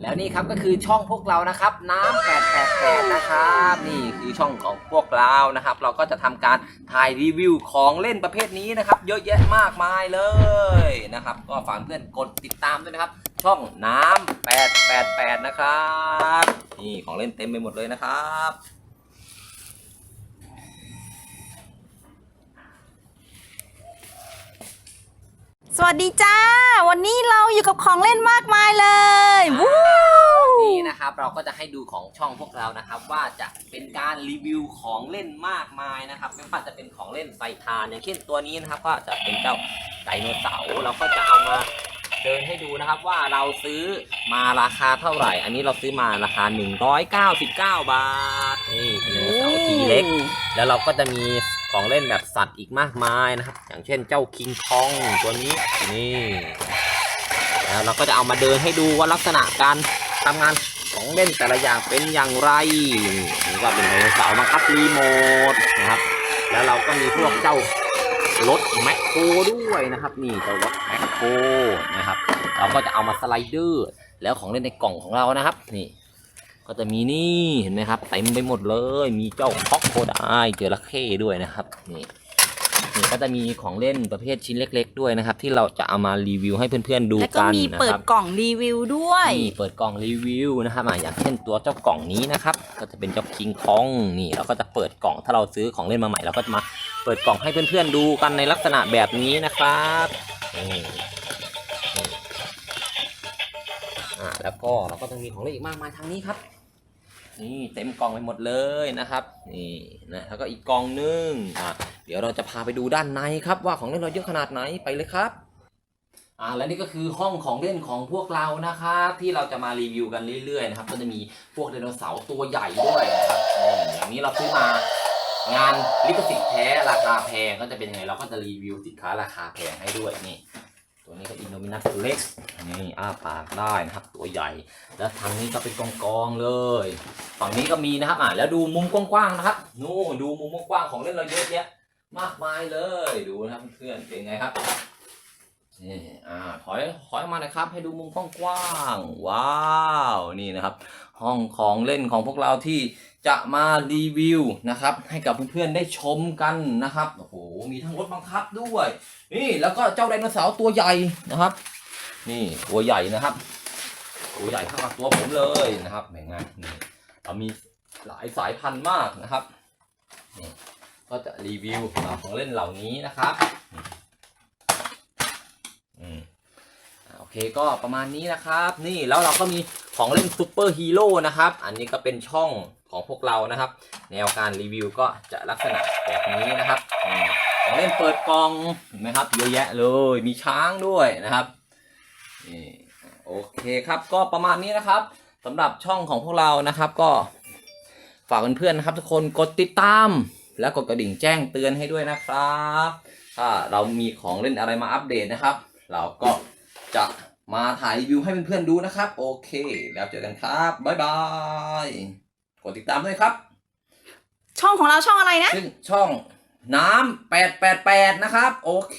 แล้วนี่ครับก็คือช่องพวกเรานะครับ น้ำ888นะครับ นี่คือช่องของพวกเรานะครับ เราก็จะทำการถ่ายรีวิวของเล่นประเภทนี้นะครับ เยอะแยะมากมายเลยนะครับ ก็ฝากเพื่อนกดติดตามด้วยนะครับ ช่องน้ำ888นะครับ นี่ของเล่นเต็มไปหมดเลยนะครับสวัสดีจ้า วันนี้เราอยู่กับของเล่นมากมายเลย นะครับ เราก็จะให้ดูของช่องพวกเรานะครับ ว่าจะเป็นการรีวิวของเล่นมากมายนะครับ ไม่ว่าจะเป็นของเล่นไฟทานอย่างเช่นตัวนี้นะครับ ก็จะเป็นเจ้าไดโนเสาร์เราก็จะเอามาเดินให้ดูนะครับว่าเราซื้อมาราคาเท่าไหร่ อันนี้เราซื้อมาราคา 199 บาท นี่ไดโนเสาร์ทีเล็ก แล้วเราก็จะมีของเล่นแบบสัตว์อีกมากมายนะครับ อย่างเช่นเจ้าคิงคองตัวนี้นี่แล้วเราก็จะเอามาเดินให้ดูว่าลักษณะการทำงาน เล่นแต่ละอย่างเป็นอย่างไรนี่ก็เป็นไดโนเสาร์บังคับรีโมทนะครับ แล้วเราก็มีพวกเจ้ารถแมคโครด้วยนะครับ นี่เจ้ารถแมคโครนะครับเราก็จะเอามาสไลเดอร์แล้วของเล่นในกล่องของเรานะครับนี่ก็จะมีนี่เห็นไหมครับเต็มไปหมดเลย มีเจ้าคอกโคไดเจอระเข้ด้วยนะครับนี่ นี่ก็จะมีของเล่นประเภทชิ้นเล็ก ๆ ด้วยนะครับ ที่เราจะเอามารีวิวให้เพื่อนๆดูแล้วก็กันมีนะเปิคดรับกล่องรีวิวด้วย นี่เปิดกล่องรีวิวนะครับอะอย่างเช่นตัวเจ้ากล่องนี้นะครับ ก็จะเป็นเจ้าคิงคองนี่เราก็จะเปิดกล่องถ้าเราซื้อของเล่นมาใหม่เราก็จะมาเปิดกล่องให้เพื่อนๆดูกันในลักษณะแบบนี้นะครับนี่นี่อ่าแล้วก็เราก็จะมีของเล่นอีกมากมายทางนี้ครับ นี่เต็มกล่องไปหมดเลยนะครับ นี่นะแล้วก็อีกกล่องหนึงอะ เดี๋ยวเราจะพาไปดูด้านในครับว่าของเล่นเราเยอะขนาดไหนไปเลยครับอ่าและนี่ก็คือห้องของเล่นของพวกเรานะครับที่เราจะมารีวิวกันเรื่อยๆนะครับ ก็จะมีพวกไดโนเสาร์ตัวใหญ่ด้วยนะครับนี่อย่างนี้เราซื้อมางานลิขสิทธิ์แท้ราคาแพงก็จะเป็นยังไงเราก็จะรีวิวสินค้าราคาแพงให้ด้วยนี่ ตัวนี้ก็อินโดมินัสเล็กนี่อ้าปากได้นะครับตัวใหญ่ แล้วทางนี้ก็เป็นกองกองเลย ฝั่งนี้ก็มีนะครับอ่าแล้วดูมุมกว้างๆนะครับนู่นดูมุมกว้างๆของเล่นเราเยอะแยะ มากมายเลยดูนะครับเพื่อนเป็นไงครับนี่อ่าถอยถอยมาหนะครับ ให้ดูมุมกว้างๆว้าวนี่นะครับ ห้องของเล่นของพวกเราที่จะมารีวิวนะครับ ให้กับเพื่อนๆได้ชมกันนะครับโอ้โหมีทั้งรถบังคับด้วย นี่แล้วก็เจ้าไดโนเสาร์ตัวใหญ่นะครับ นี่ตัวใหญ่นะครับ ตัวใหญ่เท่ากับตัวผมเลยนะครับเห็นไงนี่เรามีหลายสายพันธุ์มากนะครับนี่ ก็จะรีวิวของเล่นเหล่านี้นะครับอืมโอเคก็ประมาณนี้นะครับ นี่แล้วเราก็มีของเล่นซูเปอร์ฮีโร่นะครับ อันนี้ก็เป็นช่องของพวกเรานะครับ แนวการรีวิวก็จะลักษณะแบบนี้นะครับของเล่นเปิดกล่องเห็นไหมครับเยอะแยะเลยมีช้างด้วยนะครับนี่โอเคครับก็ประมาณนี้นะครับสำหรับช่องของพวกเรานะครับ ก็ฝากเพื่อนๆนะครับ ทุกคนกดติดตาม และกดกระดิ่งแจ้งเตือนให้ด้วยนะครับ ถ้าเรามีของเล่นอะไรมาอัปเดตนะครับ เราก็จะมาถ่ายรีวิวให้เพื่อนๆดูนะครับ โอเค แล้วเจอกันครับบ๊ายบายกดติดตามด้วยครับ ช่องของเราช่องอะไรนะ ซึ่งช่องน้ำ888นะครับ โอเค